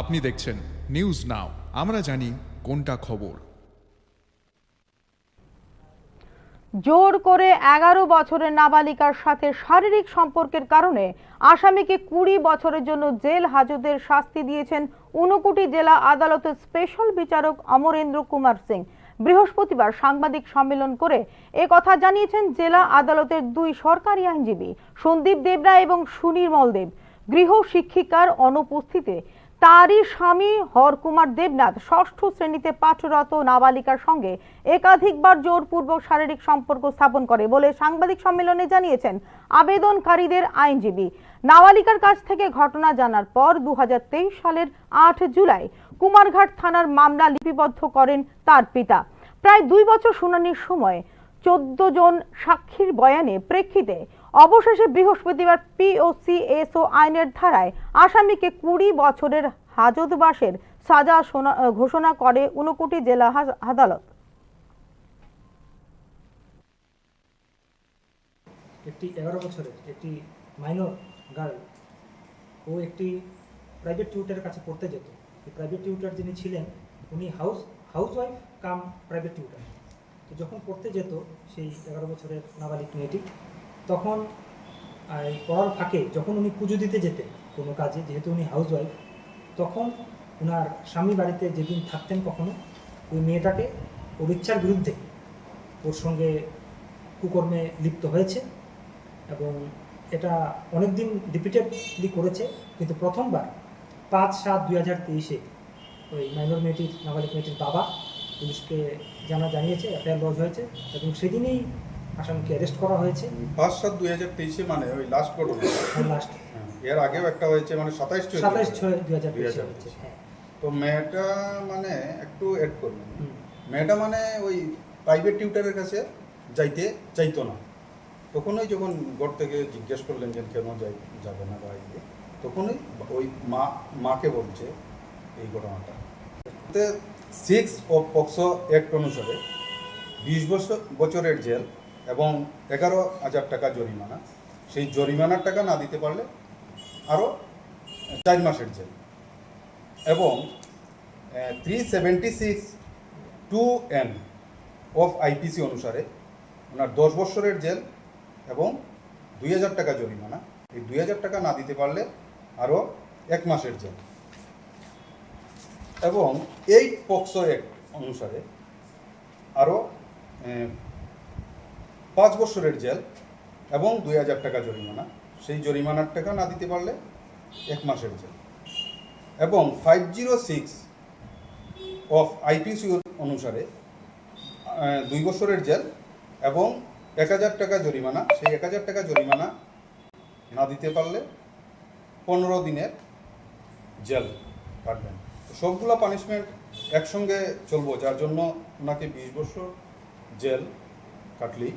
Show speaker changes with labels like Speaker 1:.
Speaker 1: আপনি দেখছেন news now আমরা জানি কোনটা খবর।
Speaker 2: জোর করে এগারো বছরের নাবালিকার সাথে শারীরিক সম্পর্কের কারণে আসামিকে কুড়ি বছরের জন্য জেল হাজতের শাস্তি দিয়েছেন ঊনকোটি জেলা আদালতের স্পেশাল বিচারক অমরেন্দ্র কুমার সিং। বৃহস্পতিবার সাংবাদিক সম্মেলন করে এ কথা জানিয়েছেন জেলা আদালতের দুই সরকারি আইনজীবী, সন্দীপ দেবরা এবং সুনির্মল দেব। গৃহ শিক্ষিকার অনুপস্থিতিতে তারই স্বামী হরকুমার দেবনাথ ষষ্ঠ শ্রেণীতে পাঠরত নাবালিকার সঙ্গে একাধিকবার জোরপূর্বক শারীরিক সম্পর্ক স্থাপন করে বলে সাংবাদিক সম্মেলনে জানিয়েছেন আবেদনকারীদের আইনজীবী। নাবালিকার কাছ থেকে ঘটনা জানার পর দু হাজার তেইশ সালের আট জুলাই কুমারঘাট থানার মামলা লিপিবদ্ধ করেন তার পিতা। প্রায় দুই বছর শুনানির সময় চোদ্দ জন সাক্ষীর বয়ানে প্রেক্ষিতে অবশেষে বৃহস্পতিবার পিওসিএসও আইনের ধারায় আসামিকে কুড়ি বছরের হাজতবাসের সাজা ঘোষণা করে ঊনকোটি জেলা আদালত।
Speaker 3: একটি এগারো বছরের একটি মাইনর গার্ল ও একটি প্রাইভেট টিউটারের কাছে পড়তে যেত। প্রাইভেট টিউটার যিনি ছিলেন, উনি house housewife cum private tutor যখন পড়তে যেত সেই এগারো বছরের নাবালিক মেয়েটি, তখন এই পড়ার ফাঁকে যখন উনি পুজো দিতে যেতেন কোনো কাজে, যেহেতু উনি হাউস ওয়াইফ তখন ওনার স্বামী বাড়িতে যেদিন থাকতেন কখনো, ওই মেয়েটাকে ওর ইচ্ছার বিরুদ্ধে ওর সঙ্গে কুকর্মে লিপ্ত হয়েছে এবং এটা অনেক দিন রিপিটেডলি করেছে, কিন্তু প্রথমবার পাঁচ সাত দুই হাজার তেইশে ওই মাইনর মেয়েটির, নাবালিক মেয়েটির বাবা পুলিশকে জানা জানিয়েছে এফআইআর লজ হয়েছে এবং সেদিনেই আসামিকে অ্যারেস্ট করা হয়েছে।
Speaker 4: পাঁচ সাত দুই হাজার তেইশে মানে ওই লাস্ট ঘটনা
Speaker 3: লাস্ট
Speaker 4: এর আগেও একটা হয়েছে মানে সাতাইশ ছয়
Speaker 3: সাতাইশ ছয় দুই হাজার
Speaker 4: 2023
Speaker 3: হয়েছে হ্যাঁ।
Speaker 4: তো মেয়েটা মানে একটু অ্যাড করবেন। মেয়েটা মানে ওই প্রাইভেট টিউটারের কাছে যাইতে চাইতো না। তখনই যখন ঘর থেকে জিজ্ঞেস করলেন যে কেন যাই যাবে না বা তখনই ওই মা মাকে বলছে এই ঘটনাটা। সিক্স অফ পক্সো অ্যাক্ট অনুসারে বিশ বছর বছরের জেল এবং এগারো হাজার টাকা জরিমানা। সেই জরিমানার টাকা না দিতে পারলে আরও চার মাসের জেল। এবং three seventy six two N of IPC অনুসারে ওনার দশ বছরের জেল এবং দুই হাজার টাকা জরিমানা। এই দুই হাজার টাকা না দিতে পারলে আরও এক মাসের জেল। এবং এই পক্সো অনুসারে আরও পাঁচ বছরের জেল এবং দুই হাজার টাকা জরিমানা। সেই জরিমানার টাকা না দিতে পারলে এক মাসের জেল। এবং five zero six of IPC অনুসারে দুই বছরের জেল এবং এক হাজার টাকা জরিমানা। সেই এক হাজার টাকা জরিমানা না দিতে পারলে পনেরো দিনের জেল কাটবেন। সবগুলো পানিশমেন্ট একসঙ্গে চলবো যার জন্য ওনাকে বিশ বছর জেল কাটলেই